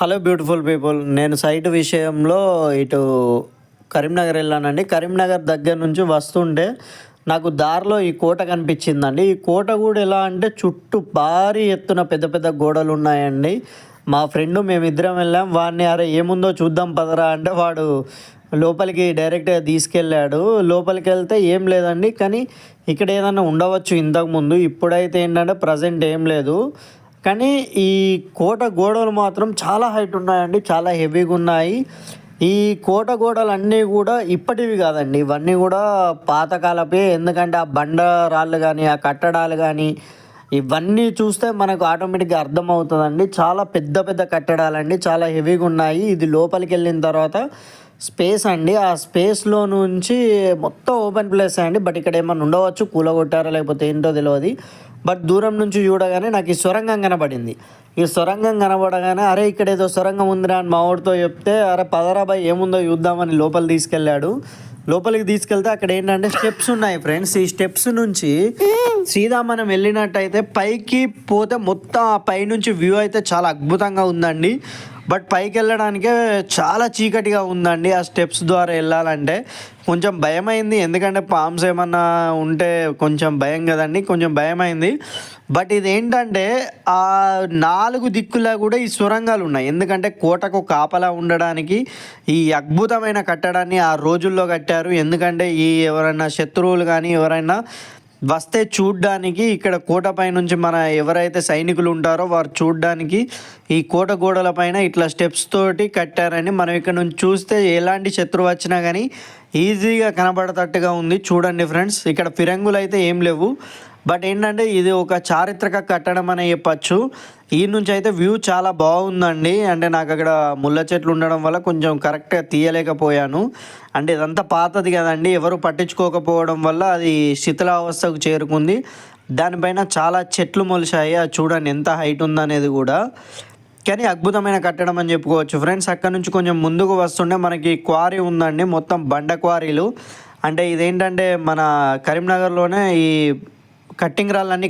Hello beautiful people నేను site విషయంలో ఇటు కరీంనగర్ వెళ్ళానండి. కరీంనగర్ దగ్గర నుంచి వస్తుంటే నాకు దారిలో ఈ కోట కనిపించిందండి. ఈ కోట కూడా ఎలా అంటే చుట్టూ భారీ ఎత్తున పెద్ద పెద్ద గోడలు ఉన్నాయండి. మా ఫ్రెండ్ మేమిద్దరం వెళ్ళాం. వాడిని అరే ఏముందో చూద్దాం పదరా అంటే వాడు లోపలికి డైరెక్ట్గా తీసుకెళ్ళాడు. లోపలికి వెళ్తే ఏం లేదండి. కానీ ఇక్కడ ఏదైనా ఉండవచ్చు ఇంతకుముందు ఇప్పుడైతే ఏంటంటే ప్రజెంట్ ఏం లేదు. కానీ ఈ కోట గోడలు మాత్రం చాలా హైట్ ఉన్నాయండి చాలా హెవీగా ఉన్నాయి. ఈ కోట గోడలు అన్నీ కూడా ఇప్పటివి కాదండి ఇవన్నీ కూడా పాతకాలపే. ఎందుకంటే ఆ బండ రాళ్ళు కానీ ఆ కట్టడాలు కానీ ఇవన్నీ చూస్తే మనకు ఆటోమేటిక్గా అర్థమవుతుందండి. చాలా పెద్ద పెద్ద కట్టడాలండి చాలా హెవీగా ఉన్నాయి. ఇది లోపలికి వెళ్ళిన తర్వాత స్పేస్ అండి. ఆ స్పేస్లో నుంచి మొత్తం ఓపెన్ ప్లేస్ అండి. బట్ ఇక్కడ ఏమన్నా ఉండవచ్చు కూలగొట్టారో లేకపోతే ఏంటో తెలియదు బట్ దూరం నుంచి చూడగానే నాకు ఈ సొరంగం కనబడింది. ఈ సొరంగం కనబడగానే అరే ఇక్కడ ఏదో సొరంగం ఉందిరా అని మా వాడితో చెప్తే అరే పదరాబాయ్ ఏముందో చూద్దామని లోపల తీసుకెళ్ళాడు. లోపలికి తీసుకెళ్తే అక్కడ ఏంటంటే స్టెప్స్ ఉన్నాయి ఫ్రెండ్స్. ఈ స్టెప్స్ నుంచి సీదా మనం వెళ్ళినట్టయితే పైకి పోతే మొత్తం ఆ పైనుంచి వ్యూ అయితే చాలా అద్భుతంగా ఉందండి. బట్ పైకి వెళ్ళడానికే చాలా చీకటిగా ఉందండి ఆ స్టెప్స్ ద్వారా వెళ్ళాలంటే. కొంచెం భయమైంది ఎందుకంటే పామ్స్ ఏమన్నా ఉంటే కొంచెం భయం కదండి కొంచెం భయమైంది. బట్ ఇదేంటంటే ఆ నాలుగు దిక్కులా కూడా ఈ సొరంగాలు ఉన్నాయి. ఎందుకంటే కోటకు కాపలా ఉండడానికి ఈ అద్భుతమైన కట్టడాన్ని ఆ రోజుల్లో కట్టారు. ఎందుకంటే ఈ ఎవరైనా శత్రువులు కానీ ఎవరైనా వస్తే చూడ్డానికి ఇక్కడ కోటపై నుంచి మన ఎవరైతే సైనికులు ఉంటారో వారు చూడ్డానికి ఈ కోట గోడల పైన ఇట్లా స్టెప్స్ తోటి కట్టారని మనం ఇక్కడ నుంచి చూస్తే ఎలాంటి శత్రువు వచ్చినా కానీ ఈజీగా కనబడతట్టుగా ఉంది. చూడండి ఫ్రెండ్స్ ఇక్కడ ఫిరంగులు అయితే ఏం లేవు. బట్ ఏంటంటే ఇది ఒక చారిత్రక కట్టడం అనే చెప్పచ్చు. ఈ నుంచి అయితే వ్యూ చాలా బాగుందండి. అంటే నాకు అక్కడ ముళ్ళ చెట్లు ఉండడం వల్ల కొంచెం కరెక్ట్గా తీయలేకపోయాను. అంటే ఇదంతా పాతది కదండి. ఎవరు పట్టించుకోకపోవడం వల్ల అది శిథిలావస్థకు చేరుకుంది. దానిపైన చాలా చెట్లు మొలిచాయి అది చూడండి ఎంత హైట్ ఉందనేది కూడా. కానీ అద్భుతమైన కట్టడం అని చెప్పుకోవచ్చు. ఫ్రెండ్స్ అక్కడ నుంచి కొంచెం ముందుకు వస్తుండే మనకి క్వారీ ఉందండి. మొత్తం బండ క్వారీలు. అంటే ఇదేంటంటే మన కరీంనగర్లోనే ఈ కట్టింగ్ రాళ్ళన్నీ